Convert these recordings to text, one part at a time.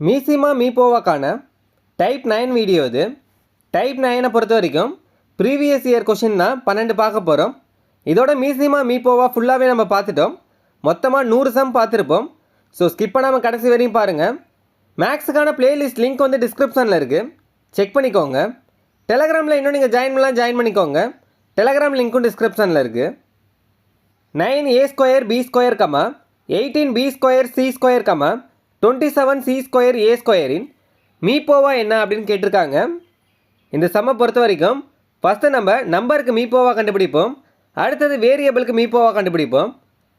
மீசிமா மீபோவாக்கான type nine video இது. Type நைனை பொறுத்த வரைக்கும் ப்ரீவியஸ் இயர் கொஷின் தான் பன்னெண்டு பார்க்க போகிறோம் இதோட மீசிமா மீபோவா ஃபுல்லாகவே நம்ம பார்த்துட்டோம். மொத்தமாக நூறு சம் பார்த்துருப்போம். ஸோ ஸ்கிப் பண்ணாமல் கடைசி வரையும் பாருங்கள் மேக்ஸுக்கான பிளேலிஸ்ட் லிங்க் வந்து டிஸ்கிரிப்ஷனில் இருக்குது செக் பண்ணிக்கோங்க. டெலகிராமில் இன்னும் நீங்கள் ஜாயின் பண்ணலாம் ஜாயின் பண்ணிக்கோங்க. டெலகிராம் லிங்க்கும் டிஸ்கிரிப்ஷனில் இருக்குது nine A square B square comma. Eighteen B square C square comma. Twenty seven C square A ஸ்கொயரின் மீப்போவா என்ன அப்படின்னு கேட்டிருக்காங்க. இந்த சம்மை பொறுத்த வரைக்கும் ஃபஸ்ட்டு நம்ம நம்பருக்கு மீப்போவா கண்டுபிடிப்போம். அடுத்தது வேரியபிளுக்கு மீப்போவா கண்டுபிடிப்போம்.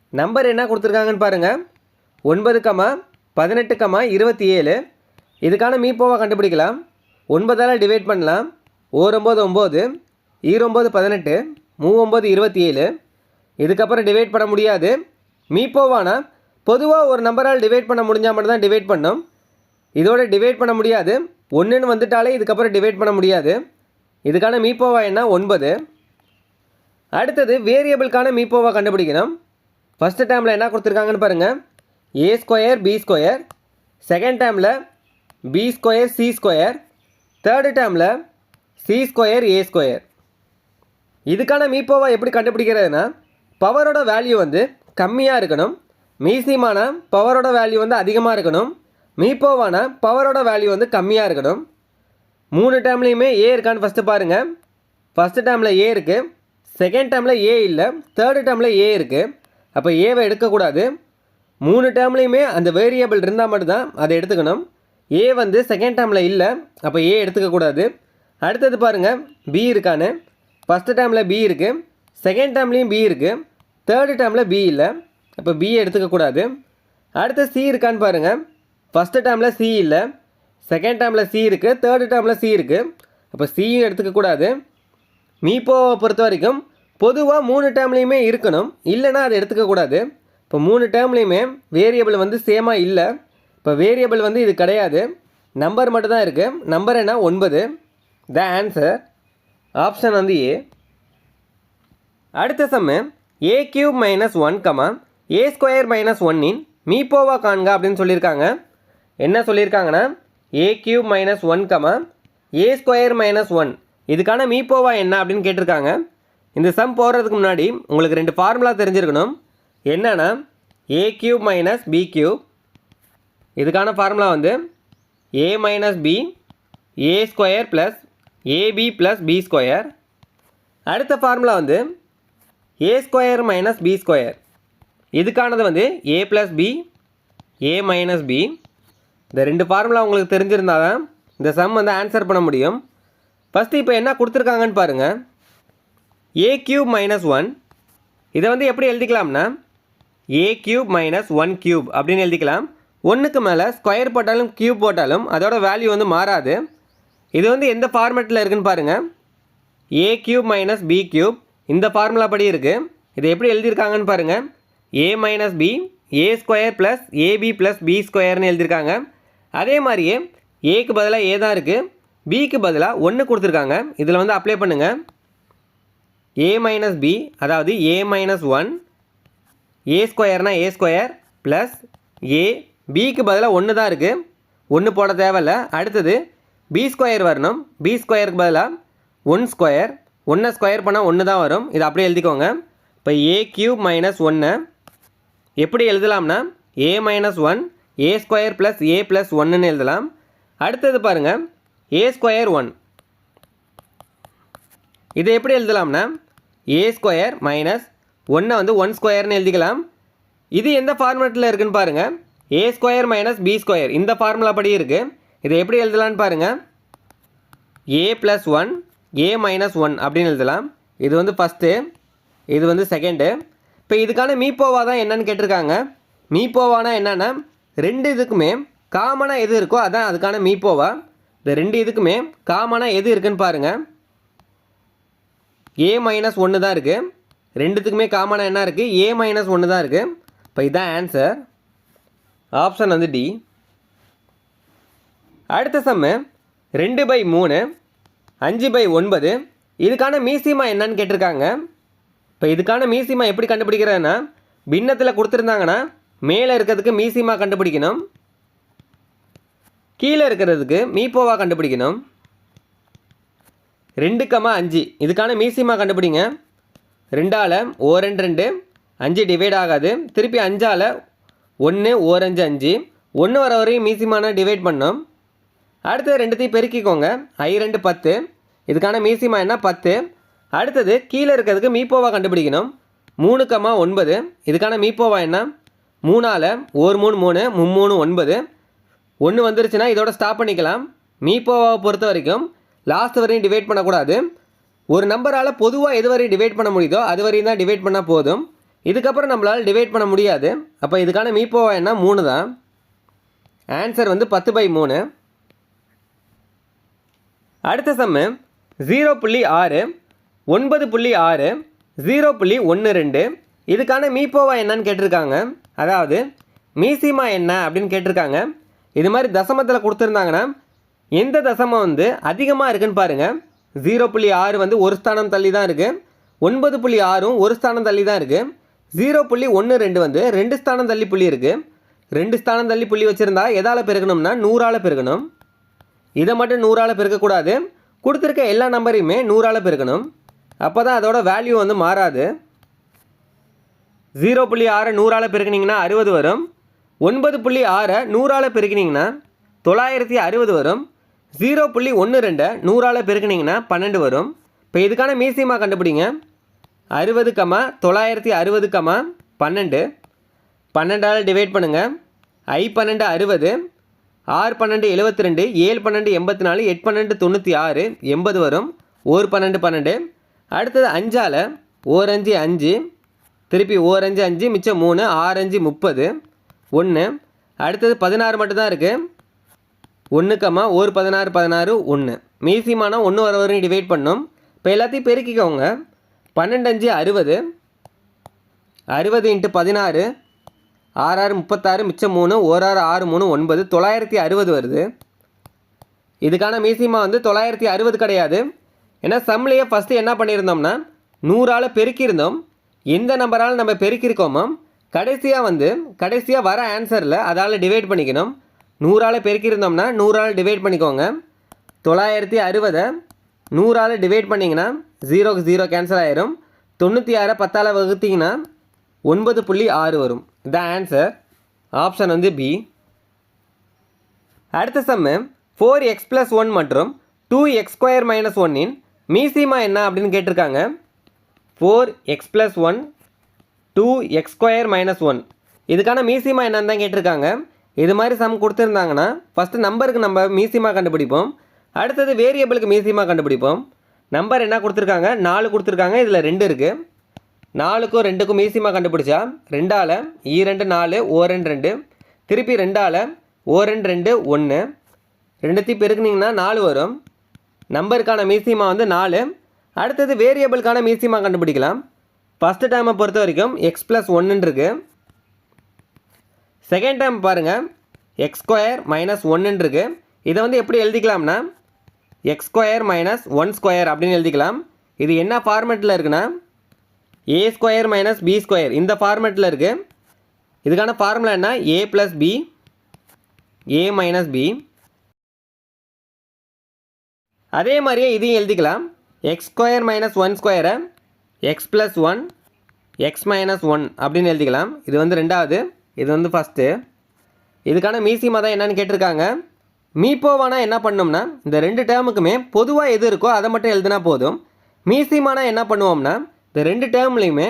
நம்பர் என்ன கொடுத்துருக்காங்கன்னு பாருங்கள் ஒன்பது கமா பதினெட்டு கமா இருபத்தி ஏழு. இதுக்கான மீப்போவா கண்டுபிடிக்கலாம். ஒன்பதால் டிவைட் பண்ணலாம். ஓரொம்பது ஒம்பது ஈரொம்பது பதினெட்டு மூவொம்பது இருபத்தி ஏழு. இதுக்கப்புறம் டிவைட் பண்ண முடியாது. மீப்போவானா? பொதுவாக ஒரு நம்பரால் டிவைட் பண்ண முடிஞ்சால் மட்டும்தான் டிவைட் பண்ணோம். இதோட டிவைட் பண்ண முடியாது. ஒன்றுன்னு வந்துட்டாலே இதுக்கப்புறம் டிவைட் பண்ண முடியாது. இதுக்கான மீப்போவா என்ன? ஒன்பது. அடுத்தது வேரியபிளுக்கான மீப்போவா கண்டுபிடிக்கணும். ஃபஸ்ட்டு டைமில் என்ன கொடுத்துருக்காங்கன்னு பாருங்கள் A square B square second டைமில் B square C square third டைமில் சி ஸ்கொயர் ஏ ஸ்கொயர் இதுக்கான மீப்போவா எப்படி கண்டுபிடிக்கிறதுனா பவரோட வேல்யூ வந்து கம்மியாக இருக்கணும். மீசிமான பவரோட வேல்யூ வந்து அதிகமாக இருக்கணும். மீப்போவான பவரோட வேல்யூ வந்து கம்மியாக இருக்கணும். மூணு டேர்ம்லேயுமே ஏ இருக்கான்னு ஃபஸ்ட்டு பாருங்கள் ஃபஸ்ட்டு டேர்மில் ஏ இருக்குது செகண்ட் டேர்மில் ஏ இல்லை. தேர்டு டேர்மில் ஏ இருக்குது அப்போ ஏவை எடுக்கக்கூடாது. மூணு டேர்ம்லேயுமே அந்த வேரியபிள் இருந்தால் மட்டும்தான் அதை எடுத்துக்கணும். ஏ வந்து செகண்ட் டேர்மில் இல்லை. அப்போ ஏ எடுத்துக்கக்கூடாது. அடுத்தது பாருங்கள் பி இருக்கான்னு. ஃபஸ்ட்டு டேர்மில் பி இருக்குது செகண்ட் டேர்ம்லேயும் பி இருக்குது தேர்டு டேர்மில் பி இல்லை. அப்போ பி எடுத்துக்கக்கூடாது அடுத்து சி இருக்கான்னு பாருங்கள் ஃபஸ்ட்டு டேர்மில் சி இல்லை. செகண்ட் டேர்மில் சி இருக்குது தேர்டு டேர்மில் சி இருக்குது அப்போ சியும் எடுத்துக்கக்கூடாது மீப்போவை பொறுத்த வரைக்கும் பொதுவாக மூணு டேர்ம்லேயுமே இருக்கணும். இல்லைன்னா அதை எடுத்துக்கக்கூடாது இப்போ மூணு டேர்ம்லேயுமே வேரியபிள் வந்து சேமாக இல்லை. இப்போ வேரியபிள் வந்து இது கிடையாது. நம்பர் மட்டும் தான் இருக்குது நம்பர் என்ன? ஒன்பது. த ஆன்சர் ஆப்ஷன் வந்து ஏ அடுத்த sum A cube minus one comma A square minus ஒன்னின் மீப்போவா காண்க அப்படின்னு சொல்லியிருக்காங்க. என்ன சொல்லியிருக்காங்கன்னா? A cube minus one comma A square minus one இதுக்கான மீப்போவா என்ன அப்படின்னு கேட்டிருக்காங்க. இந்த சம் போடுறதுக்கு முன்னாடி உங்களுக்கு ரெண்டு ஃபார்முலா தெரிஞ்சிருக்கணும். என்னன்னா A cube minus B cube இதுக்கான ஃபார்முலா வந்து A minus B A square plus AB plus B square அடுத்த ஃபார்முலா வந்து A square minus B square இதுக்கானது வந்து A plus B A minus B இந்த ரெண்டு ஃபார்முலா உங்களுக்கு தெரிஞ்சிருந்தால் தான் இந்த சம் வந்து ஆன்சர் பண்ண முடியும். ஃபஸ்ட்டு இப்போ என்ன கொடுத்துருக்காங்கன்னு பாருங்கள் ஏ கியூப் மைனஸ் ஒன் இதை வந்து எப்படி எழுதிக்கலாம்னா A cube minus one cube அப்படின்னு எழுதிக்கலாம். ஒன்றுக்கு மேலே ஸ்கொயர் போட்டாலும் கியூப் போட்டாலும் அதோட வேல்யூ வந்து மாறாது. இது வந்து எந்த ஃபார்மேட்டில் இருக்குன்னு பாருங்கள் A cube minus B cube இந்த ஃபார்முலா படி இருக்குது இதை எப்படி எழுதியிருக்காங்கன்னு பாருங்கள் A minus B A square plus AB plus B ஸ்கொயர்னு எழுதியிருக்காங்க. அதே மாதிரியே ஏக்கு பதிலாக ஏ தான் இருக்குது பிக்கு பதிலாக ஒன்று கொடுத்துருக்காங்க. இதில் வந்து அப்ளை பண்ணுங்கள் ஏ மைனஸ் பி அதாவது ஏ மைனஸ் ஒன் ஏ ஸ்கொயர்னா ஏ ஸ்கொயர் ப்ளஸ் ஏ பிக்கு பதிலாக ஒன்று தான் இருக்குது ஒன்று போட தேவையில்ல. அடுத்தது பி ஸ்கொயர் வரணும். பி ஸ்கொயருக்கு பதிலாக ஒன் ஸ்கொயர் ஒன்றை ஸ்கொயர் பண்ணால் ஒன்று தான் வரும். இதை அப்படியே எழுதிக்கோங்க. இப்போ ஏ கியூப் மைனஸ் ஒன்று எப்படி எழுதலாம்னா A minus one A square plus A plus ஒன்றுன்னு எழுதலாம். அடுத்தது பாருங்கள் ஏ ஸ்கொயர் ஒன் இதை எப்படி எழுதலாம்னா ஏ ஸ்கொயர் மைனஸ் ஒன்றை வந்து ஒன் ஸ்கொயர்னு எழுதிக்கலாம். இது எந்த ஃபார்மேட்டில் இருக்குதுன்னு பாருங்கள் A square minus B square இந்த ஃபார்முலா படி இருக்குது இதை எப்படி எழுதலான்னு பாருங்கள் A plus one A minus one அப்படின்னு எழுதலாம். இது வந்து ஃபஸ்ட்டு இது வந்து செகண்டு இப்போ இதுக்கான மீப்போவா தான் என்னன்னு கேட்டிருக்காங்க. மீப்போவானா என்னென்னா ரெண்டு இதுக்குமே காமனாக எது இருக்கோ அதான் அதுக்கான மீப்போவா. இந்த ரெண்டு இதுக்குமே காமனாக எது இருக்குன்னு பாருங்கள் ஏ மைனஸ் ஒன்று தான் இருக்குது ரெண்டுத்துக்குமே காமனாக என்ன இருக்குது ஏ மைனஸ் ஒன்று தான் இருக்குது இப்போ இதுதான் ஆன்சர் ஆப்ஷன் வந்து டி அடுத்த சம்மு ரெண்டு பை மூணு அஞ்சு பை ஒன்பது. இதுக்கான மீசிமா என்னன்னு கேட்டிருக்காங்க. இப்போ இதுக்கான மீசிமா எப்படி கண்டுபிடிக்கிறேன்னா பின்னத்தில் கொடுத்துருந்தாங்கன்னா மேலே இருக்கிறதுக்கு மீசிமா கண்டுபிடிக்கணும். கீழே இருக்கிறதுக்கு மீப்போவா கண்டுபிடிக்கணும். ரெண்டு கமா அஞ்சு. இதுக்கான மீசிமா கண்டுபிடிங்க. ரெண்டால் ஓ ரெண்டு ரெண்டு அஞ்சு டிவைட் ஆகாது. திருப்பி அஞ்சால் ஒன்று ஓரஞ்சு அஞ்சு. ஒன்று வர வரையும் மீசிமான டிவைட் பண்ணோம் அடுத்தது ரெண்டுத்தையும் பெருக்கிக்கோங்க. ஐ ரெண்டு பத்து. இதுக்கான மீசிமா என்ன? பத்து. அடுத்தது கீழே இருக்கிறதுக்கு மீப்போவா கண்டுபிடிக்கணும். மூணு கம்மா ஒன்பது. இதுக்கான மீப்போவா என்ன? மூணால் ஒரு மூணு மூணு மும்மூணு ஒன்பது. ஒன்று வந்துருச்சுன்னா இதோட ஸ்டாப் பண்ணிக்கலாம். மீப்போவாவை பொறுத்த வரைக்கும் லாஸ்ட் வரையும் டிவைட் பண்ணக்கூடாது. ஒரு நம்பரால் பொதுவாக எது வரையும் டிவைட் பண்ண முடியுதோ அது வரையும் தான் டிவைட் பண்ணால் போதும். இதுக்கப்புறம் நம்மளால் டிவைட் பண்ண முடியாது. அப்போ இதுக்கான மீப்போவா என்ன? மூணு தான். ஆன்சர் வந்து பத்து பை மூணு. அடுத்த சம்மு ஜீரோ புள்ளி ஆறு. ஒன்பது புள்ளி ஆறு ஜீரோ புள்ளி ஒன்று ரெண்டு. இதுக்கான மீப்போவா என்னன்னு கேட்டிருக்காங்க. அதாவது மீசிமா என்ன அப்படின்னு கேட்டிருக்காங்க. இது மாதிரி தசமத்தில் கொடுத்துருந்தாங்கன்னா எந்த தசமம் வந்து அதிகமாக இருக்குன்னு பாருங்கள் ஜீரோ புள்ளி ஆறு வந்து ஒரு ஸ்தானம் தள்ளி தான் இருக்குது ஒன்பது புள்ளி ஆறும் ஒரு ஸ்தானம் தள்ளி தான் இருக்குது ஜீரோ புள்ளி ஒன்று ரெண்டு வந்து ரெண்டு ஸ்தானம் தள்ளி புள்ளி இருக்குது ரெண்டு ஸ்தானம் தள்ளி புள்ளி வச்சுருந்தா எதால் பெருக்கணும்னா நூறால் பெருக்கணும் இதை மட்டும் நூறால் பெருக்கக்கூடாது. கொடுத்துருக்க எல்லா நம்பரையுமே நூறால் பெருக்கணும் அப்போ தான் அதோட வேல்யூ வந்து மாறாது. ஜீரோ புள்ளி ஆறை நூறால் பெருக்கினீங்கன்னா அறுபது வரும். ஒன்பது புள்ளி ஆறை நூறால் பெருக்கினீங்கன்னா தொள்ளாயிரத்தி அறுபது வரும். ஜீரோ புள்ளி ஒன்று ரெண்டை நூறால் பெருக்கினீங்கன்னா பன்னெண்டு வரும். இப்போ இதுக்கான மீசியமாக கண்டுபிடிங்க. அறுபது கமா தொள்ளாயிரத்தி அறுபது கமா பன்னெண்டு. பன்னெண்டால் டிவைட் பண்ணுங்கள் ஐ பன்னெண்டு அறுபது ஆறு பன்னெண்டு எழுபத்தி ரெண்டு ஏழு பன்னெண்டு எண்பத்தி நாலு எட்டு பன்னெண்டு தொண்ணூற்றி ஆறு எண்பது வரும். ஒரு பன்னெண்டு பன்னெண்டு. அடுத்தது அஞ்சால் ஓரஞ்சு அஞ்சு திருப்பி ஓரஞ்சு அஞ்சு மிச்சம் மூணு ஆறஞ்சு முப்பது ஒன்று அடுத்தது பதினாறு மட்டும்தான் இருக்குது ஒன்றுக்கம்மா ஒரு பதினாறு பதினாறு ஒன்று மீசிமானம் ஒன்று வர வரையும் டிவைட் பண்ணும். இப்போ எல்லாத்தையும் பெருக்கிக்கோங்க. பன்னெண்டு அஞ்சு அறுபது. அறுபது இன்ட்டு பதினாறு. ஆறு ஆறு முப்பத்தாறு மிச்சம் மூணு. ஓராறு ஆறு மூணு ஒன்பது. தொள்ளாயிரத்தி அறுபது வருது. இதுக்கான மீசிமா வந்து தொள்ளாயிரத்தி அறுபது கிடையாது. ஏன்னா சம்லேயே ஃபஸ்ட்டு என்ன பண்ணியிருந்தோம்னா நூறால் பெருக்கியிருந்தோம். எந்த நம்பரால் நம்ம பெருக்கியிருக்கோமோ கடைசியாக வந்து கடைசியாக வர ஆன்சரில் அதால் டிவைட் பண்ணிக்கணும். நூறால் பெருக்கியிருந்தோம்னா நூறால் டிவைட் பண்ணிக்கோங்க. தொள்ளாயிரத்தி அறுபதை நூறால் டிவைட் பண்ணிங்கன்னா ஜீரோக்கு ஜீரோ கேன்சல் ஆயிரும். தொண்ணூற்றி ஆறை பத்தால் வகுத்தீங்கன்னா ஒன்பது புள்ளி ஆறு வரும். இதான் ஆன்சர் ஆப்ஷன் வந்து பி அடுத்த sum four X plus one மற்றும் டூ எக்ஸ் ஸ்கொயர் மைனஸ் ஒன்னின் மீசிமா என்ன அப்படின்னு கேட்டிருக்காங்க? Four X plus one two X square minus one இதுக்கான மீசிமா என்னன்னு தான் கேட்டிருக்காங்க. இது மாதிரி சம் கொடுத்துருந்தாங்கன்னா ஃபஸ்ட்டு நம்பருக்கு நம்ம மீசிமா கண்டுபிடிப்போம். அடுத்தது வேரியபிளுக்கு மீசிமா கண்டுபிடிப்போம். நம்பர் என்ன கொடுத்துருக்காங்க? நாலு கொடுத்துருக்காங்க. இதில் ரெண்டு இருக்குது நாலுக்கும் ரெண்டுக்கும் மீசிமா கண்டுபிடிச்சா ரெண்டால் ஈ e ரெண்டு நாலு ஓ ரெண்டு ரெண்டு. திருப்பி ரெண்டால் ஓ ரெண்டு ரெண்டு ஒன்று ரெண்டுத்தையும் பெருக்குனிங்கன்னா நாலு வரும். நம்பருக்கான மீசிமா வந்து நாலு. அடுத்தது வேரியபிளுக்கான மீசிமா கண்டுபிடிக்கலாம். ஃபஸ்ட்டு டைமை பொறுத்த வரைக்கும் எக்ஸ் ப்ளஸ் ஒன்றுன்னு இருக்குது செகண்ட் டைம் பாருங்கள் எக்ஸ் ஸ்கொயர் மைனஸ் ஒன்றுன்னு இருக்குது இதை வந்து எப்படி எழுதிக்கலாம்னா X square minus one square அப்படின்னு எழுதிக்கலாம். இது என்ன ஃபார்மேட்டில் இருக்குன்னா A square minus B square இந்த ஃபார்மேட்டில் இருக்குது இதுக்கான ஃபார்முலா என்ன? A plus B A minus B அதே மாதிரியே இதையும் எழுதிக்கலாம். எக்ஸ் ஸ்கொயர் மைனஸ் ஒன் ஸ்கொயரை X plus one X minus one அப்படின்னு எழுதிக்கலாம். இது வந்து ரெண்டாவது. இது வந்து ஃபஸ்ட்டு இதுக்கான மீசிமா தான் என்னன்னு கேட்டிருக்காங்க. மீப்போவானா என்ன பண்ணோம்னா இந்த ரெண்டு டேர்முக்குமே பொதுவாக எது இருக்கோ அதை மட்டும் எழுதினா போதும். மீசிமானா என்ன பண்ணுவோம்னா இந்த ரெண்டு டேர்ம்லையுமே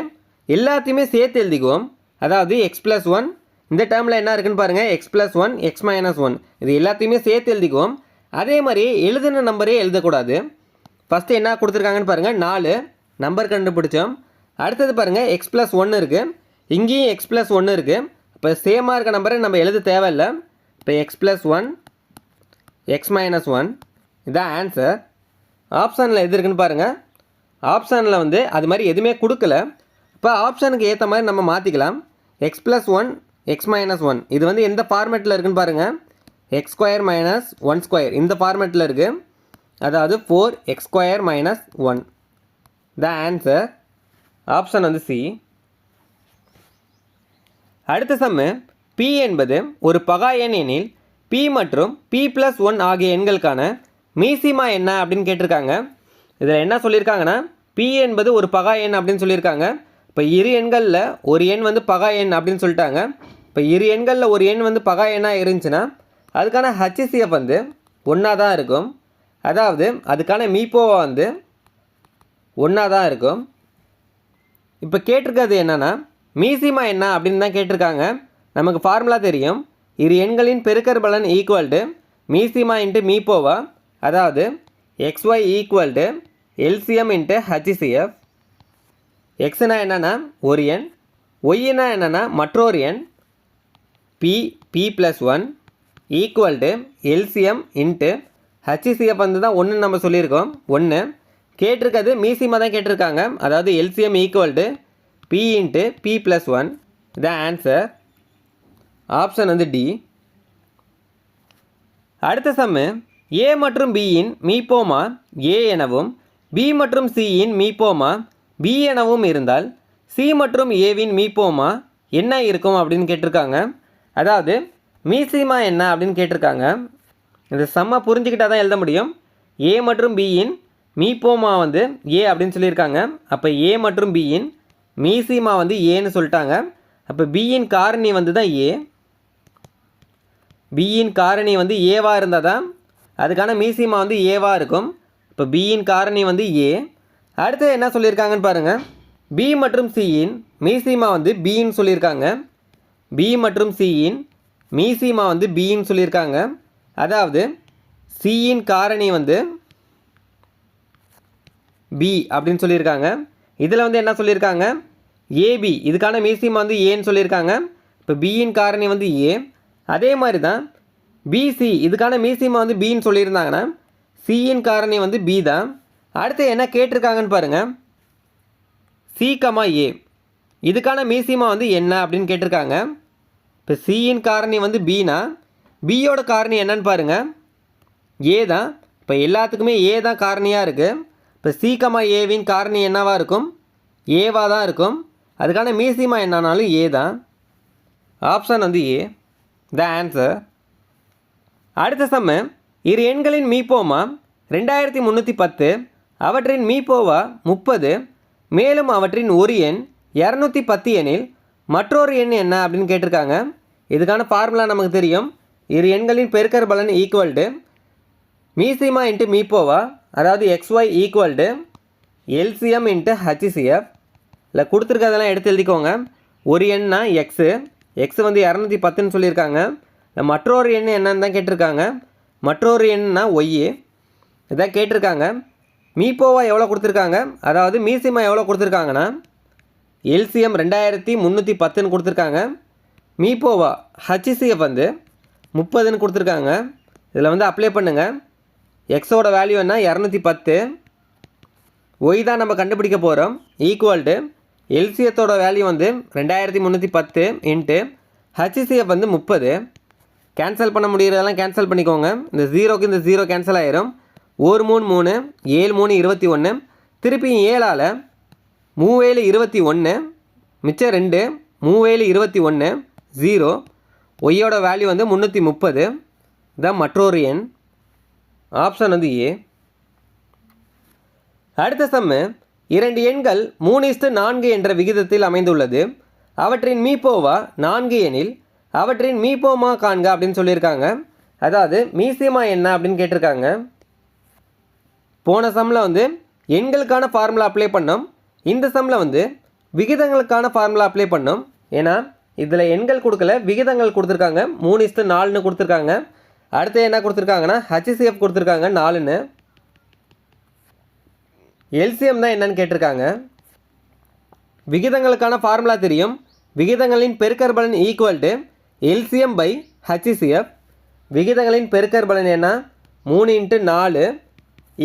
எல்லாத்தையுமே சேர்த்து எழுதிக்குவோம். அதாவது எக்ஸ் ப்ளஸ் ஒன் இந்த டேர்மில் என்ன இருக்குன்னு பாருங்கள் X plus one X minus one இது எல்லாத்தையுமே சேர்த்து எழுதிக்குவோம். அதே மாதிரி எழுதின நம்பரே எழுதக்கூடாது. ஃபஸ்ட்டு என்ன கொடுத்துருக்காங்கன்னு பாருங்கள் நாலு. நம்பர் கண்டுபிடிச்சோம். அடுத்தது பாருங்கள் எக்ஸ் ப்ளஸ் ஒன்று இருக்குது இங்கேயும் எக்ஸ் ப்ளஸ் ஒன்று இருக்குது இப்போ சேமாக இருக்க நம்பரை நம்ம எழுத தேவையில்லை. இப்போ X plus one X minus one இதான் ஆன்சர் ஆப்ஷனில் எது இருக்குன்னு பாருங்கள் ஆப்ஷனில் வந்து அது மாதிரி எதுவுமே கொடுக்கல. இப்போ ஆப்ஷனுக்கு ஏற்ற மாதிரி நம்ம மாற்றிக்கலாம் X plus one X minus one இது வந்து எந்த ஃபார்மேட்டில் இருக்குன்னு பாருங்கள் X square minus one square இந்த ஃபார்மேட்டில் இருக்குது அதாவது four X square minus one the answer option வந்து சி அடுத்த சம்மு பி என்பது ஒரு பகா எண் எனில் பி மற்றும் பி ப்ளஸ் ஒன் ஆகிய எண்களுக்கான மீசிமா என்ன அப்படின்னு கேட்டிருக்காங்க. இதில் என்ன சொல்லியிருக்காங்கன்னா பி என்பது ஒரு பகா எண் அப்படின்னு சொல்லியிருக்காங்க. இப்போ இரு எண்களில் ஒரு எண் வந்து பகா எண் அப்படின்னு சொல்லிட்டாங்க. இப்போ இரு எண்களில் ஒரு எண் வந்து பகா எண்ணாக இருந்துச்சுன்னா அதுக்கான ஹச்சிசிஎஃப் வந்து ஒன்றா தான் இருக்கும். அதாவது அதுக்கான மீப்போவை வந்து ஒன்றா தான் இருக்கும். இப்போ கேட்டிருக்கிறது என்னென்னா மீசிமா என்ன அப்படின்னு தான் கேட்டிருக்காங்க. நமக்கு ஃபார்முலா தெரியும். இரு எண்களின் பெருக்கர் பலன் ஈக்குவல் டு மீசிமா இன்ட்டு மீப்போவா அதாவது XY equal to LCM into HCF எக்ஸ்னா என்னென்னா ஒரு எண். ஒய்னா என்னென்னா மற்றொரு எண். P P plus one equal to LCM into HCF வந்து தான் ஒன்று நம்ம சொல்லியிருக்கோம். ஒன்று கேட்டிருக்கிறது மீசிமா தான் கேட்டிருக்காங்க. அதாவது LCM equal to P into P plus one இதான் ஆன்சர் ஆப்ஷன் வந்து டி அடுத்த சம்மு ஏ மற்றும் பியின் மீப்போமா ஏ எனவும் பி மற்றும் சியின் மீப்போமா பி எனவும் இருந்தால் சி மற்றும் ஏவின் மீப்போமா என்ன இருக்கும் அப்படின்னு கேட்டிருக்காங்க. அதாவது மீசிமா என்ன அப்படின்னு கேட்டிருக்காங்க. இது செம்ம புரிஞ்சுக்கிட்டா தான் எழுத முடியும். ஏ மற்றும் பியின் மீப்போமா வந்து ஏ அப்படின்னு சொல்லியிருக்காங்க. அப்போ ஏ மற்றும் பியின் மீசிமா வந்து ஏன்னு சொல்லிட்டாங்க. அப்போ பியின் காரணி வந்து தான் ஏ பியின் காரணி வந்து ஏவாக இருந்தால் தான் அதுக்கான மீசிமா வந்து ஏவாக இருக்கும். இப்போ பியின் காரணி வந்து ஏ அடுத்து என்ன சொல்லியிருக்காங்கன்னு பாருங்கள் பி மற்றும் சியின் மீசிமா வந்து பின்னு சொல்லியிருக்காங்க. பி மற்றும் சியின் மீசிமா வந்து பின்னு சொல்லியிருக்காங்க. அதாவது சியின் காரணி வந்து பி அப்படின்னு சொல்லியிருக்காங்க. இதில் வந்து என்ன சொல்லியிருக்காங்க? ஏபி இதுக்கான மீசிமா வந்து ஏன்னு சொல்லியிருக்காங்க. இப்போ பியின் காரணி வந்து ஏ அதே மாதிரி தான் பிசி இதுக்கான மீசிமா வந்து பின்னு சொல்லியிருந்தாங்கன்னா சியின் காரணி வந்து பி தான். அடுத்து என்ன கேட்டிருக்காங்கன்னு பாருங்கள் சி கமா ஏ இதுக்கான மீசிமா வந்து என்ன அப்படின்னு கேட்டிருக்காங்க. இப்போ சியின் காரணி வந்து பினா பியோட காரணி என்னன்னு பாருங்கள் ஏ தான். இப்போ எல்லாத்துக்குமே ஏ தான் காரணியாக இருக்குது இப்போ சி ஏவின் காரணி என்னவாக இருக்கும்? ஏவாக தான் இருக்கும். அதுக்கான மீசிமா என்னானாலும் ஏ தான். ஆப்ஷன் வந்து ஏ த ஆன்சர் அடுத்த சம்ம இரு எண்களின் மீப்போமா? ரெண்டாயிரத்தி முந்நூற்றி பத்து. அவற்றின் மீப்போவா? முப்பது. மேலும் அவற்றின் ஒரு எண் இரநூத்தி பத்து எண்ணில் மற்றொரு எண் என்ன அப்படின்னு கேட்டிருக்காங்க. இதுக்கான ஃபார்முலா நமக்கு தெரியும். இரு எண்களின் பெருக்கர் பலன் ஈக்குவல்டு மீசிமா இன்ட்டு மீப்போவா? அதாவது XY Y equal to LCM into HCF இல்லை கொடுத்துருக்கதெல்லாம் எடுத்து எழுதிக்கோங்க. ஒரு எண்ணா எக்ஸு எக்ஸ் வந்து இரநூத்தி பத்துன்னு சொல்லியிருக்காங்க. இல்லை மற்றொரு எண் என்னன்னு தான் கேட்டிருக்காங்க. மற்றொரு எண்ணா ஒய்யு இதான் கேட்டிருக்காங்க. மீப்போவா எவ்வளோ கொடுத்துருக்காங்க? அதாவது மீசிமா எவ்வளோ கொடுத்துருக்காங்கன்னா எல்சிஎம் ரெண்டாயிரத்தி முந்நூற்றி பத்துன்னு கொடுத்துருக்காங்க. மீப்போவா ஹச்சிசிஎஃப் வந்து முப்பதுன்னு கொடுத்துருக்காங்க. இதில் வந்து அப்ளை பண்ணுங்கள் எக்ஸோட வேல்யூ என்ன? இரநூத்தி பத்து. ஒய் தான் நம்ம கண்டுபிடிக்க போகிறோம் ஈக்குவல்டு எல்சிஎத்தோட வேல்யூ வந்து ரெண்டாயிரத்தி முந்நூற்றி பத்து இன்ட்டு ஹச்சிசிஎஃப் வந்து முப்பது. கேன்சல் பண்ண முடிகிறதெல்லாம் கேன்சல் பண்ணிக்கோங்க. இந்த ஜீரோக்கு இந்த ஜீரோ கேன்சல் ஆயிரும். ஒரு மூணு மூணு ஏழு மூணு இருபத்தி ஒன்று திருப்பி ஏழால் மூவேழு இருபத்தி ஒன்று மிச்சம் ரெண்டு மூவேழு இருபத்தி ஒன்று ஜீரோ. ஒய்யோட வேல்யூ வந்து முந்நூற்றி முப்பது. த மற்றொரு எண். ஆப்ஷன் வந்து ஏ அடுத்த சம்மு இரண்டு எண்கள் மூணு இஸ்டு நான்கு என்ற விகிதத்தில் அமைந்துள்ளது. அவற்றின் மீப்போவா நான்கு எனில் அவற்றின் மீப்போமா காண்க அப்படின்னு சொல்லியிருக்காங்க. அதாவது மீசியமா என்ன அப்படின்னு கேட்டிருக்காங்க. போன சம்மில் வந்து எண்களுக்கான ஃபார்முலா அப்ளை பண்ணோம். இந்த சம்மில் வந்து விகிதங்களுக்கான ஃபார்முலா அப்ளை பண்ணோம். ஏன்னா இதில் எண்கள் கொடுக்கல விகிதங்கள் கொடுத்துருக்காங்க. மூணு இஸ்து நாலுன்னு கொடுத்துருக்காங்க. அடுத்து என்ன கொடுத்துருக்காங்கன்னா ஹச்சிசிஎஃப் கொடுத்துருக்காங்க நாலுன்னு. எல்சிஎம் தான் என்னன்னு கேட்டிருக்காங்க. விகிதங்களுக்கான ஃபார்முலா தெரியும். விகிதங்களின் பெருக்கற் பலன் equal to LCM by HCF விகிதங்களின் பெருக்கற் பலன் என்ன? மூணு இன்ட்டு நாலு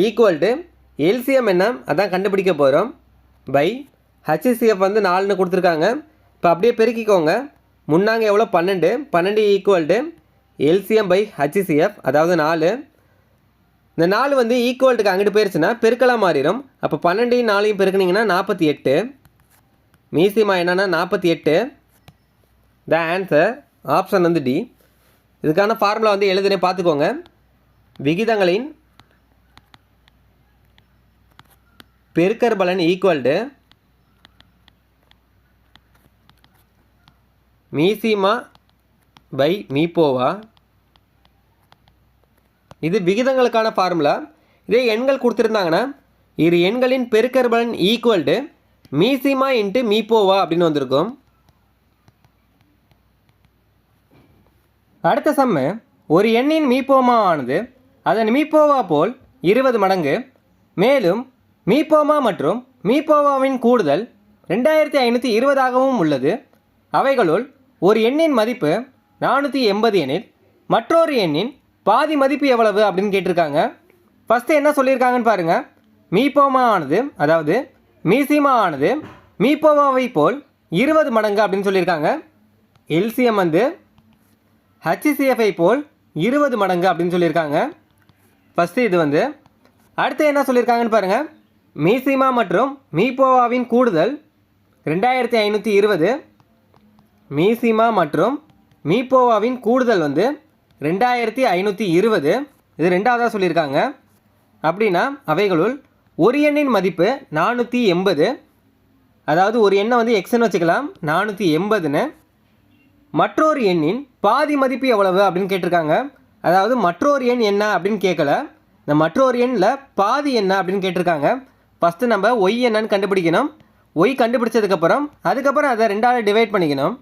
ஈக்குவல் டு எல்சிஎம் என்ன? அதான் கண்டுபிடிக்க போகிறோம் பை. ஹச்சிசிஎஃப் வந்து நாலுன்னு கொடுத்துருக்காங்க. இப்போ அப்படியே பெருக்கிக்கோங்க. முன்னாங்க எவ்வளோ பன்னெண்டு. பன்னெண்டு ஈக்குவல்டு எல்சிஎம் பை ஹச்சிசிஎஃப் அதாவது நாலு. இந்த நாலு வந்து ஈக்குவல்ட்டுக்கு அங்கிட்டு போயிருச்சுன்னா பெருக்கலாக மாறிடும். அப்போ பன்னெண்டையும் நாலையும் பெருக்குனிங்கன்னா நாற்பத்தி எட்டு. மீசிமா என்னென்னா நாற்பத்தி எட்டு. த ஆன்சர் ஆப்ஷன் வந்து டி இதுக்கான ஃபார்முலா வந்து எழுதுனே பார்த்துக்கோங்க. விகிதங்களின் பெருக்கர் பலன் ஈக்குவல்டு மீசிமா பை மீப்போவா? இது விகிதங்களுக்கான ஃபார்முலா இதே எண்கள் கொடுத்துருந்தாங்கன்னா இரு எண்களின் பெருக்கர் பலன் ஈக்குவல்டு மீசிமா இன்ட்டு மீப்போவா அப்படின்னு வந்திருக்கும். அடுத்த சம்மு ஒரு எண்ணின் மீப்போமா ஆனது அதன் மீப்போவா போல் இருபது மடங்கு. மேலும் மீபோமா மற்றும் மீபோவாவின் கூடுதல் ரெண்டாயிரத்தி ஐநூற்றி இருபதாகவும் உள்ளது. அவைகளுள் ஒரு எண்ணின் மதிப்பு நானூற்றி எண்பது எனில் மற்றொரு எண்ணின் பாதி மதிப்பு எவ்வளவு அப்படின்னு கேட்டிருக்காங்க. ஃபஸ்ட்டு என்ன சொல்லியிருக்காங்கன்னு பாருங்கள் மீபோமா ஆனது அதாவது மீசிமா ஆனது மீப்போவாவை போல் இருபது மடங்கு அப்படின்னு சொல்லியிருக்காங்க. எல்சிஎம் வந்து ஹச்சிசிஎஃப்ஐ போல் இருபது மடங்கு அப்படின்னு சொல்லியிருக்காங்க. ஃபஸ்ட்டு இது வந்து அடுத்து என்ன சொல்லியிருக்காங்கன்னு பாருங்கள் மீசிமா மற்றும் மீப்போவாவின் கூடுதல் ரெண்டாயிரத்தி ஐநூற்றி இருபது. மீசிமா மற்றும் மீப்போவாவின் கூடுதல் வந்து ரெண்டாயிரத்தி ஐநூற்றி இருபது. இது ரெண்டாவதாக சொல்லியிருக்காங்க. அப்படின்னா அவைகளுள் ஒரு எண்ணின் மதிப்பு நானூற்றி எண்பது. அதாவது ஒரு எண்ணை வந்து எக்ஸ்ன்னு வச்சுக்கலாம் நானூற்றி எண்பதுன்னு. மற்றொரு எண்ணின் பாதி மதிப்பு எவ்வளவு அப்படின்னு கேட்டிருக்காங்க. அதாவது மற்றொரு எண் என்ன அப்படின்னு கேட்கல. இந்த மற்றொரு எண்ணில் பாதி என்ன அப்படின்னு கேட்டிருக்காங்க. ஃபஸ்ட்டு நம்ம ஒய் என்னன்னு கண்டுபிடிக்கணும். ஒய் கண்டுபிடிச்சதுக்கப்புறம் அதுக்கப்புறம் அதை ரெண்டாவது டிவைட் பண்ணிக்கணும்.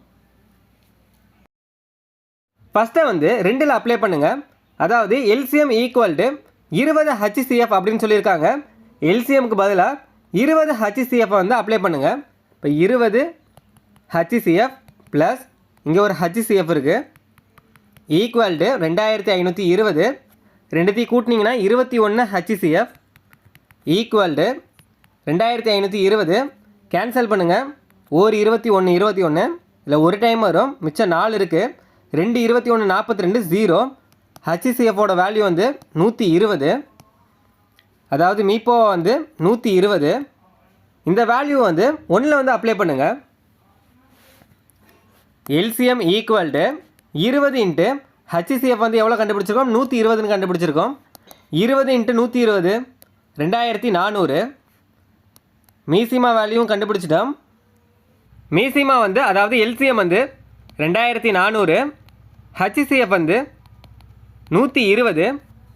ஃபஸ்ட்டை வந்து ரெண்டில் அப்ளை பண்ணுங்கள் அதாவது எல்சிஎம் ஈக்குவல் டு இருபது ஹச்சிசிஎஃப் அப்படின்னு சொல்லியிருக்காங்க. எல்சிஎம்க்கு பதிலாக இருபது ஹச்சிசிஎஃப் வந்து அப்ளை பண்ணுங்கள் இப்போ இருபது ஹச்சிசிஎஃப் ப்ளஸ் இங்கே ஒரு ஹச்சிசிஎஃப் இருக்குது ஈக்குவல் டு ரெண்டாயிரத்தி ஐநூற்றி இருபது. ரெண்டுத்தையும் கூட்டினீங்கன்னா இருபத்தி ஒன்று ஹச்சிசிஎஃப் ஈக்குவல் டு ரெண்டாயிரத்தி ஐநூற்றி இருபது. கேன்சல் பண்ணுங்கள் ஒரு இருபத்தி ஒன்று இருபத்தி ஒன்று இல்லை ஒரு டைம் வரும். மிச்சம் நாலு இருக்குது ரெண்டு இருபத்தி ஒன்று நாற்பத்தி ரெண்டு ஜீரோ ஹச்சிசிஎஃபோட வேல்யூ வந்து நூற்றி இருபது. அதாவது மீப்போ வந்து நூற்றி இருபது. இந்த வேல்யூ வந்து ஒன்றில் வந்து அப்ளை பண்ணுங்கள் எல்சிஎம் ஈக்குவல்டு இருபது இன்ட்டு ஹச்சிசிஎஃப் வந்து எவ்வளோ கண்டுபிடிச்சிருக்கோம்? நூற்றி இருபதுன்னு கண்டுபிடிச்சிருக்கோம். இருபது இன்ட்டு நூற்றி இருபது. ரெண்டாயிரத்தி நானூறு. மீசிமா வேல்யூவும் கண்டுபிடிச்சிட்டோம். மீசிமா வந்து அதாவது எல்சிஎம் வந்து ரெண்டாயிரத்தி நானூறு ஹச்சிசிஎஃப் வந்து நூற்றி இருபது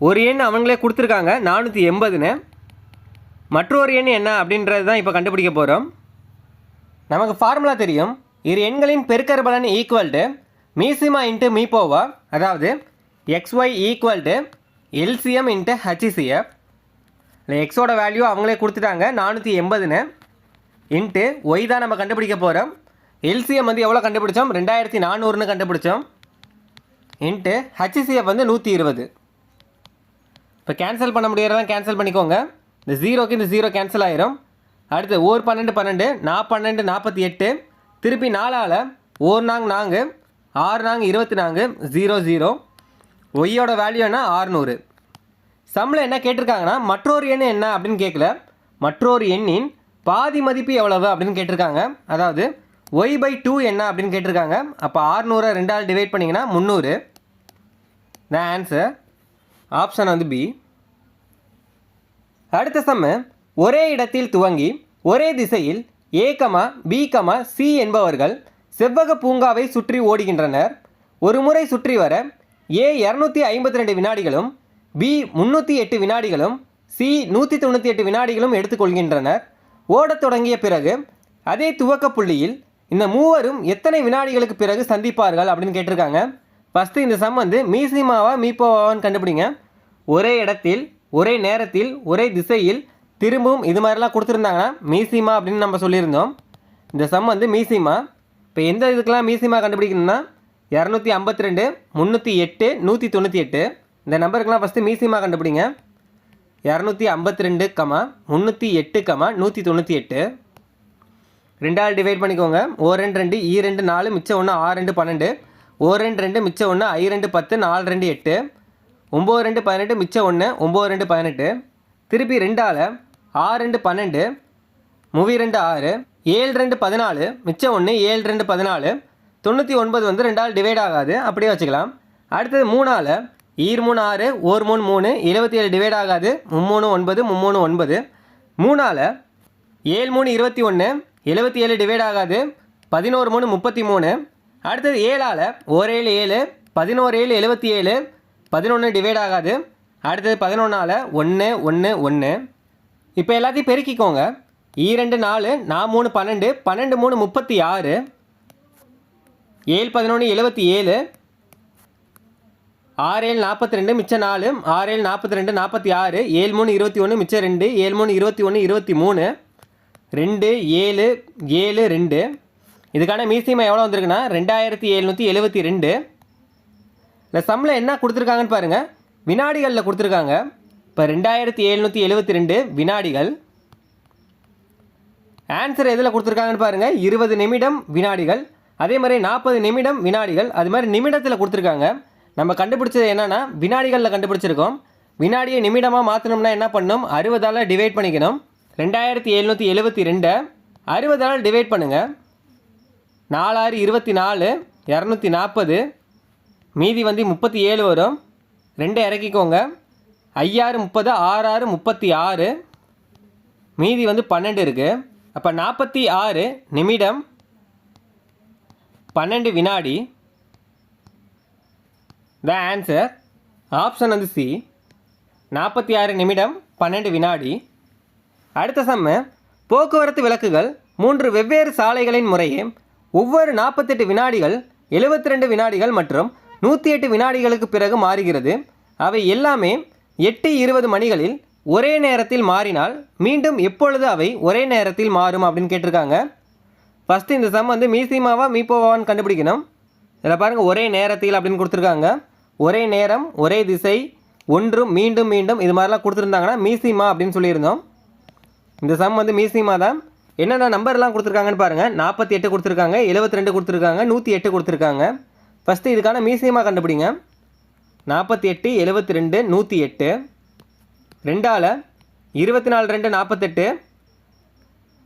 ஒரு எண் அவங்களே கொடுத்துருக்காங்க நானூற்றி எண்பதுன்னு. மற்றொரு எண் என்ன அப்படின்றது தான் இப்போ கண்டுபிடிக்க போகிறோம் நமக்கு ஃபார்முலா தெரியும். இரு எண்களின் பெருக்கர் பலன் ஈக்குவல் டு மீசிமா இன்ட்டு மீபோவா அதாவது XY equal to LCM into HCF. இல்லை எக்ஸோட வேல்யூ அவங்களே கொடுத்துட்டாங்க நானூற்றி எண்பதுன்னு. இன்ட்டு ஒய் தான் நம்ம கண்டுபிடிக்க போகிறோம் எல்சிஎம் வந்து எவ்வளோ கண்டுபிடிச்சோம்? ரெண்டாயிரத்தி நானூறுன்னு கண்டுபிடிச்சோம். இன்ட்டு ஹச்சிசிஎஃப் வந்து நூற்றி இருபது. இப்போ கேன்சல் பண்ண முடியறதான் கேன்சல் பண்ணிக்கோங்க. இந்த ஜீரோக்கு இந்த ஜீரோ கேன்சல் ஆயிரும். அடுத்து ஓர் பன்னெண்டு பன்னெண்டு நா பன்னெண்டு நாற்பத்தி எட்டு. திருப்பி நாலால் ஓர் நாங் நாங்கு ஆறு நாங்கு இருபத்தி நான்கு ஜீரோ ஜீரோ ஒய்யோட வேல்யூனா ஆறுநூறு. சம்மில் என்ன கேட்டிருக்காங்கன்னா மற்றொரு எண் என்ன அப்படின்னு கேட்கல மற்றொரு எண்ணின் பாதி மதிப்பு எவ்வளவு அப்படின்னு கேட்டிருக்காங்க. அதாவது ஒய் பை டூ என்ன அப்படின்னு கேட்டிருக்காங்க. அப்போ ஆறுநூறை ரெண்டால் டிவைட் பண்ணிங்கன்னா முந்நூறு. த ஆன்சர் ஆப்ஷன் வந்து பி அடுத்த சம்மு ஒரே இடத்தில் துவங்கி ஒரே திசையில் A comma B comma C என்பவர்கள் செவ்வக பூங்காவை சுற்றி ஓடுகின்றனர். ஒரு முறை சுற்றி வர ஏ இரநூத்தி ஐம்பத்தி ரெண்டு வினாடிகளும் பி முன்னூற்றி எட்டு வினாடிகளும் சி நூற்றி தொண்ணூற்றி எட்டு வினாடிகளும் எடுத்துக்கொள்கின்றனர். ஓடத் தொடங்கிய பிறகு அதே துவக்க புள்ளியில் இந்த மூவரும் எத்தனை வினாடிகளுக்கு பிறகு சந்திப்பார்கள் அப்படின்னு கேட்டிருக்காங்க. ஃபஸ்ட்டு இந்த சம் வந்து மீசிமாவா மீப்போவான்னு கண்டுபிடிங்க. ஒரே இடத்தில் ஒரே நேரத்தில் ஒரே திசையில் திரும்பவும் இது மாதிரிலாம் கொடுத்துருந்தாங்கன்னா மீசிமா அப்படின்னு நம்ம சொல்லியிருந்தோம். இந்த சம் வந்து மீசிமா இப்போ எந்த இதுக்கெலாம் மீசிமா கண்டுபிடிக்கணும்னா இரநூத்தி ஐம்பத்தி ரெண்டு முந்நூற்றி எட்டு நூற்றி தொண்ணூற்றி எட்டு. இந்த நம்பருக்கெலாம் ஃபஸ்ட்டு மீசிமா கண்டுபிடிங்க. இரநூத்தி ஐம்பத்தி ரெண்டு கமா முந்நூற்றி எட்டு கமா நூற்றி தொண்ணூற்றி எட்டு. ரெண்டாவது டிவைட் பண்ணிக்கோங்க. ஓ ரெண்டு ரெண்டு ஈ ரெண்டு நாலு மிச்சம் ஒன்று ஆறு ரெண்டு பன்னெண்டு. ஓ ரெண்டு ரெண்டு மிச்சம் ஒன்று ஐ ரெண்டு பத்து நாலு ரெண்டு எட்டு. ஒம்பது ரெண்டு பதினெட்டு மிச்சம் ஒன்று ஒம்பது ரெண்டு பதினெட்டு. திருப்பி ரெண்டால் ஆறு ரெண்டு பன்னெண்டு மூவி ரெண்டு ஆறு ஏழு ரெண்டு பதினாலு மிச்சம் ஒன்று ஏழு ரெண்டு பதினாலு. தொண்ணூற்றி ஒன்பது வந்து ரெண்டால் டிவைட் ஆகாது. அப்படியே வச்சுக்கலாம். அடுத்தது மூணால் ஈர் மூணு ஆறு ஓர் மூணு மூணு எழுபத்தி ஏழு டிவைட் ஆகாது. மும்மூணு ஒன்பது மும்மூணு ஒன்பது. மூணால் ஏழு மூணு இருபத்தி ஒன்று எழுபத்தி ஏழு டிவைட் ஆகாது. பதினோரு மூணு முப்பத்தி மூணு. அடுத்தது ஏழால் ஓரேழு ஏழு பதினோரு ஏழு எழுபத்தி ஏழு பதினொன்று டிவைட் ஆகாது. அடுத்தது பதினொன்றால் ஒன்று ஒன்று ஒன்று இப்போ எல்லாத்தையும் பெருக்கிக்கோங்க. ஈரெண்டு நாலு நான் மூணு பன்னெண்டு பன்னெண்டு மூணு முப்பத்தி ஆறு. ஏழு பதினொன்று எழுபத்தி ஏழு ஆறு ஏழு நாற்பத்தி ரெண்டு மிச்சம் நாலு ஆறு ஏழு நாற்பத்தி ரெண்டு நாற்பத்தி ஆறு ஏழு மூணு இருபத்தி ஒன்று மிச்சம் ரெண்டு ஏழு மூணு இருபத்தி ஒன்று இருபத்தி மூணு ரெண்டு ஏழு ஏழு ரெண்டு. இதுக்கான மீசியம் எவ்வளோ வந்திருக்குன்னா ரெண்டாயிரத்தி எழுநூற்றி எழுபத்தி ரெண்டு இந்த சம்மில் என்ன கொடுத்துருக்காங்கன்னு பாருங்கள் வினாடிகளில் கொடுத்துருக்காங்க. இப்போ ரெண்டாயிரத்தி எழுநூற்றி எழுபத்தி ரெண்டு வினாடிகள். ஆன்சர் எதில் கொடுத்துருக்காங்கன்னு பாருங்கள் இருபது நிமிடம் வினாடிகள். அதே மாதிரி நாற்பது நிமிடம் வினாடிகள். அது மாதிரி நிமிடத்தில் கொடுத்துருக்காங்க. நம்ம கண்டுபிடிச்சது என்னென்னா வினாடிகளில் கண்டுபிடிச்சிருக்கோம். வினாடியை நிமிடமாக மாற்றணும்னா என்ன பண்ணணும் அறுபதால் டிவைட் பண்ணிக்கணும். ரெண்டாயிரத்தி எழுநூற்றி எழுபத்தி ரெண்டை. அறுபதால் டிவைட் பண்ணுங்கள் நாலாறு இருபத்தி நாலு இரநூத்தி நாற்பது. மீதி வந்து முப்பத்தி ஏழு வரும். ரெண்டை இறக்கிக்கோங்க. ஐயாறு முப்பது ஆறாறு முப்பத்தி ஆறு. மீதி வந்து பன்னெண்டு இருக்குது அப்போ நாற்பத்தி ஆறு நிமிடம் பன்னெண்டு வினாடி த ஆன்சர் ஆப்ஷன் வந்து சி நாற்பத்தி ஆறு நிமிடம் பன்னெண்டு வினாடி. அடுத்த சம்மு போக்குவரத்து விளக்குகள் மூன்று வெவ்வேறு சாலைகளின் முறையே ஒவ்வொரு நாற்பத்தெட்டு வினாடிகள் 72 ரெண்டு வினாடிகள் மற்றும் நூற்றி எட்டு வினாடிகளுக்கு பிறகு மாறுகிறது. அவை எல்லாமே எட்டு இருபது மணிகளில் ஒரே நேரத்தில் மாறினால் மீண்டும் எப்பொழுது அவை ஒரே நேரத்தில் மாறும் அப்படின்னு கேட்டிருக்காங்க. ஃபஸ்ட்டு இந்த சம் வந்து மீசிமாவா மீப்போவான்னு கண்டுபிடிக்கணும். இதில் பாருங்கள் ஒரே நேரத்தில் அப்படின்னு கொடுத்துருக்காங்க. ஒரே நேரம் ஒரே திசை ஒன்றும் மீண்டும் மீண்டும் இது மாதிரிலாம் கொடுத்துருந்தாங்கன்னா மீசிமா அப்படின்னு சொல்லியிருந்தோம். இந்த சம் வந்து மீசிமா தான். என்னென்ன நம்பர்லாம் கொடுத்துருக்காங்கன்னு பாருங்கள் நாற்பத்தி எட்டு கொடுத்துருக்காங்க எழுபத்தி ரெண்டு கொடுத்துருக்காங்க நூற்றி எட்டு கொடுத்துருக்காங்க. ஃபஸ்ட்டு இதுக்கான மீசிமா கண்டுபிடிங்க. நாற்பத்தி எட்டு எழுபத்தி ரெண்டு நூற்றி எட்டு. ரெண்டால் இருபத்தி நாலு ரெண்டு நாற்பத்தெட்டு.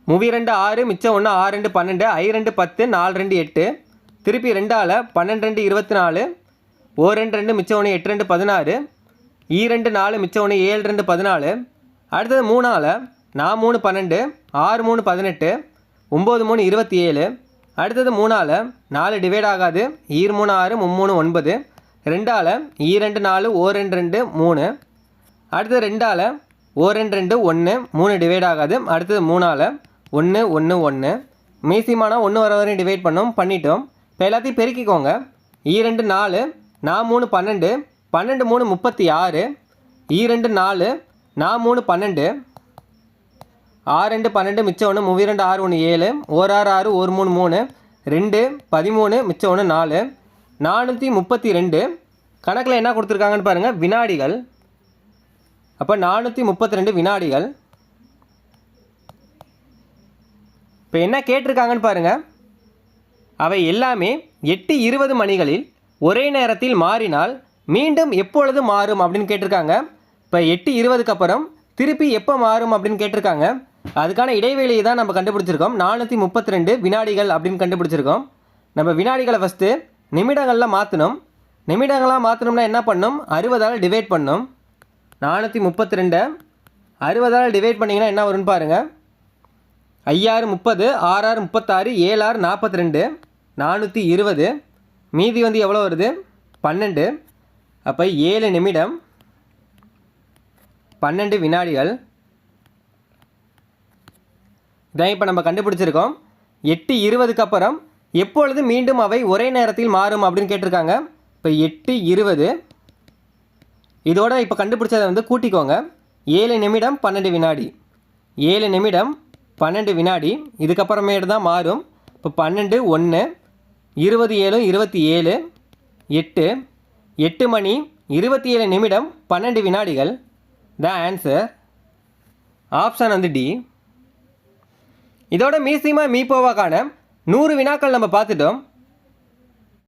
மூவி ரெண்டு ஆறு மிச்சம் ஒன்று ஆறு ரெண்டு பன்னெண்டு. ஐ ரெண்டு பத்து நாலு ரெண்டு எட்டு. திருப்பி ரெண்டால் பன்னெண்டு ரெண்டு இருபத்தி நாலு. ஓ ரெண்டு ரெண்டு மிச்சம் ஒன்று எட்டு ரெண்டு பதினாறு. ஈ ரெண்டு நாலு மிச்சம் ஒன்று ஏழு ரெண்டு பதினாலு. அடுத்தது மூணால் நான் மூணு பன்னெண்டு ஆறு மூணு பதினெட்டு ஒம்பது மூணு இருபத்தி ஏழு அடுத்தது மூணால் நாலு டிவைட் ஆகாது. ஈர் மூணு ஆறு மும்மூணு ஒன்பது. ரெண்டால் ஈ ரெண்டு நாலு ஓ ரெண்டு ரெண்டு மூணு. அடுத்தது ரெண்டால் ஓ ரெண்டு ரெண்டு ஒன்று மூணு டிவைட் ஆகாது. அடுத்தது மூணால் ஒன்று ஒன்று ஒன்று மீசிமானா ஒன்று வர வரையும் டிவைட் பண்ணோம் பண்ணிட்டோம். இப்போ எல்லாத்தையும் பெருக்கிக்கோங்க. ஈ ரெண்டு நாலு நான் மூணு பன்னெண்டு பன்னெண்டு மூணு முப்பத்தி ஆறு ஈரெண்டு நாலு நான் மூணு பன்னெண்டு ஆறு ரெண்டு பன்னெண்டு மிச்சம் ஒன்று மூவி ரெண்டு ஆறு ஒன்று ஏழு ஓர் ஆறு ஆறு ஒரு மூணு மூணு ரெண்டு பதிமூணு மிச்சம் ஒன்று நாலு நானூற்றி முப்பத்தி ரெண்டு. கணக்கில் என்ன கொடுத்துருக்காங்கன்னு பாருங்கள் வினாடிகள். அப்போ நானூற்றி முப்பத்தி ரெண்டு வினாடிகள். இப்போ என்ன கேட்டிருக்காங்கன்னு பாருங்கள் அவை எல்லாமே எட்டு இருபது மணிகளில் ஒரே நேரத்தில் மாறினால் மீண்டும் எப்பொழுது மாறும் அப்படின்னு கேட்டிருக்காங்க. இப்போ எட்டு இருபதுக்கு அப்புறம் திருப்பி எப்போ மாறும் அப்படின்னு கேட்டிருக்காங்க. அதுக்கான இடைவெளியை தான் நம்ம கண்டுபிடிச்சிருக்கோம். நானூற்றி முப்பத்தி ரெண்டு வினாடிகள் அப்படின்னு கண்டுபிடிச்சிருக்கோம். நம்ம வினாடிகளை ஃபஸ்ட்டு நிமிடங்களில் மாற்றணும் நிமிடங்களாக மாற்றணும்னா என்ன பண்ணணும் அறுபதால் டிவைட் பண்ணணும் நானூற்றி முப்பத்தி ரெண்டை அறுபதால் டிவைட் பண்ணிங்கன்னா என்ன வரும்னு பாருங்கள் ஐயாறு முப்பது ஆறாறு முப்பத்தாறு ஏழாறு நாற்பத்தி ரெண்டு நானூற்றி இருபது. மீதி வந்து எவ்வளோ வருது? பன்னெண்டு. அப்போ ஏழு நிமிடம் பன்னெண்டு வினாடிகள். இதான் இப்போ நம்ம கண்டுபிடிச்சிருக்கோம். எட்டு இருபதுக்கு அப்புறம் எப்பொழுது மீண்டும் அவை ஒரே நேரத்தில் மாறும் அப்படின்னு கேட்டிருக்காங்க. இப்போ எட்டு இருபது. இதோட இப்போ கண்டுபிடிச்சதை வந்து கூட்டிக்கோங்க. ஏழு நிமிடம் பன்னெண்டு வினாடி. ஏழு நிமிடம் பன்னெண்டு வினாடி. இதுக்கப்புறமேட்டு தான் மாறும். இப்போ பன்னெண்டு ஒன்று இருபது ஏழு இருபத்தி ஏழு எட்டு எட்டு மணி இருபத்தி ஏழு நிமிடம் பன்னெண்டு வினாடிகள். த ஆன்சர் ஆப்ஷன் வந்து டி இதோட மீசிமா மீப்போவாக்கான நூறு வினாக்கள் நம்ம பார்த்துட்டோம்.